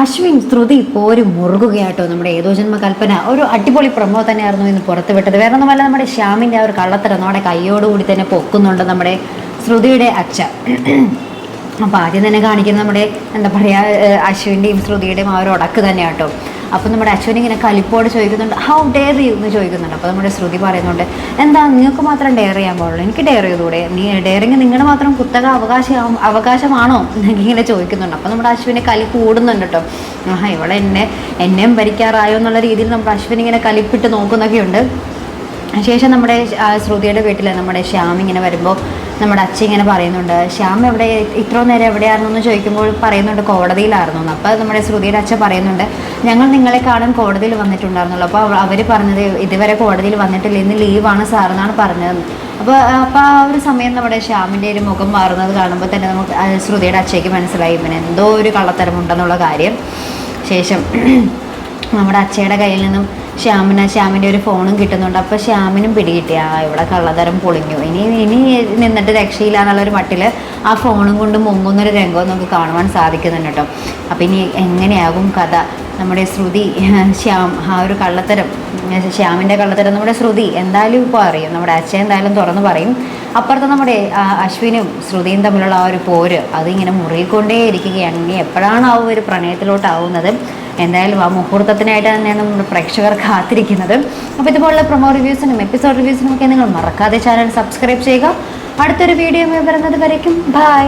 അശ്വിൻ ശ്രുതി പോരും മുറുകുകയാട്ടോ നമ്മുടെ ഏതോ ജന്മ കൽപ്പന ഒരു അടിപൊളി പ്രമോ തന്നെയായിരുന്നു ഇന്ന് പുറത്തുവിട്ടത്. വേറെ ഒന്നുമല്ല നമ്മുടെ ശ്യാമിന്റെ ആ ഒരു കള്ളത്തരം നമ്മുടെ കൈയോടുകൂടി തന്നെ പൊക്കുന്നുണ്ട് നമ്മുടെ ശ്രുതിയുടെ അച്ഛ അപ്പോൾ ആദ്യം തന്നെ കാണിക്കുന്നത് നമ്മുടെ എന്താ പറയുക അശ്വിന്റെയും ശ്രുതിയുടെയും ആ ഒരു ഉടക്ക് തന്നെ കേട്ടോ അപ്പോൾ നമ്മുടെ അശ്വിൻ ഇങ്ങനെ കലിപ്പോട് ചോദിക്കുന്നുണ്ട് ഹൗ ഡെയർ യു എന്ന് ചോദിക്കുന്നുണ്ട്. അപ്പോൾ നമ്മുടെ ശ്രുതി പറയുന്നുണ്ട് എന്താ നിങ്ങൾക്ക് മാത്രം ഡെയർ ചെയ്യാൻ പാടുള്ളൂ? എനിക്ക് ഡെയർ ചെയ്തുകൂടെ? നീ ഡെയറിങ് നിങ്ങളുടെ മാത്രം കുത്തക അവകാശം അവകാശമാണോ? എന്നൊക്കെ ഇങ്ങനെ ചോദിക്കുന്നുണ്ട്. അപ്പോൾ നമ്മുടെ അശ്വിനെ കലി കൂടുന്നുണ്ട് കേട്ടോ ആ ഇവിടെ എന്നെ എന്നെയും ഭരിക്കാറായോ എന്നുള്ള രീതിയിൽ നമ്മുടെ അശ്വിൻ ഇങ്ങനെ കലിപ്പിട്ട് നോക്കുന്നൊക്കെയുണ്ട്. ശേഷം നമ്മുടെ ശ്രുതിയുടെ വീട്ടിൽ നമ്മുടെ ശ്യാം ഇങ്ങനെ വരുമ്പോൾ നമ്മുടെ അച്ഛൻ ഇങ്ങനെ പറയുന്നുണ്ട് ശ്യാം എവിടെ? ഇത്രയും നേരം എവിടെയായിരുന്നു എന്ന് ചോദിക്കുമ്പോൾ പറയുന്നുണ്ട് കോടതിയിലായിരുന്നു. എന്ന്. അപ്പോൾ നമ്മുടെ ശ്രുതിയുടെ അച്ഛൻ പറയുന്നുണ്ട് ഞങ്ങൾ നിങ്ങളെ കാണാൻ കോടതിയിൽ വന്നിട്ടുണ്ടായിരുന്നുള്ളൂ. അപ്പോൾ അവർ പറഞ്ഞത് ഇതുവരെ കോടതിയിൽ വന്നിട്ടില്ല. ഇന്ന് ലീവാണ് സാർ എന്നാണ് പറഞ്ഞത്. അപ്പോൾ അപ്പോൾ ആ ഒരു സമയം നമ്മുടെ ശ്യാമിന്റെ ഒരു മുഖം മാറുന്നത് കാണുമ്പോൾ തന്നെ നമുക്ക് ശ്രുതിയുടെ അച്ഛയ്ക്ക് മനസ്സിലായി ഇവന് എന്തോ ഒരു കള്ളത്തരമുണ്ടെന്നുള്ള കാര്യം. ശേഷം നമ്മുടെ അച്ഛയുടെ കയ്യിൽ നിന്നും ശ്യാമിന് ശ്യാമിന്റെ ഒരു ഫോണും കിട്ടുന്നുണ്ട്. അപ്പോൾ ശ്യാമിനും ആ ഇവിടെ കള്ളതരം പൊളിഞ്ഞു. ഇനി ഇനി നിന്നിട്ട് രക്ഷയില്ല എന്നുള്ളൊരു മട്ടിൽ ആ ഫോണും കൊണ്ട് മുങ്ങുന്നൊരു രംഗം നമുക്ക് കാണുവാൻ സാധിക്കുന്നുണ്ട് കേട്ടോ അപ്പം ഇനി എങ്ങനെയാകും കഥ? നമ്മുടെ ശ്രുതി ശ്യാം ആ ഒരു കള്ളത്തരം ശ്യാമിന്റെ കള്ളത്തരം നമ്മുടെ ശ്രുതി എന്തായാലും ഇപ്പോൾ അറിയും. നമ്മുടെ അച്ഛൻ എന്തായാലും തുറന്നു പറയും. അപ്പുറത്ത് നമ്മുടെ അശ്വിനും ശ്രുതിയും തമ്മിലുള്ള ആ ഒരു പോര് അതിങ്ങനെ മുറുകിക്കൊണ്ടേ ഇരിക്കുകയാണ് ഇനി എപ്പോഴാണ് ആ ഒരു പ്രണയത്തിലോട്ടാവുന്നത്? എന്തായാലും ആ മുഹൂർത്തത്തിനായിട്ട് തന്നെയാണ് നമ്മുടെ പ്രേക്ഷകർ കാത്തിരിക്കുന്നത്. അപ്പോൾ ഇതുപോലുള്ള പ്രൊമോ റിവ്യൂസിനും എപ്പിസോഡ് റിവ്യൂസിനും ഒക്കെ നിങ്ങൾ മറക്കാതെ ചാനൽ സബ്സ്ക്രൈബ് ചെയ്യുക. അടുത്തൊരു വീഡിയോ വരുന്നത് വരയ്ക്കും. ബൈ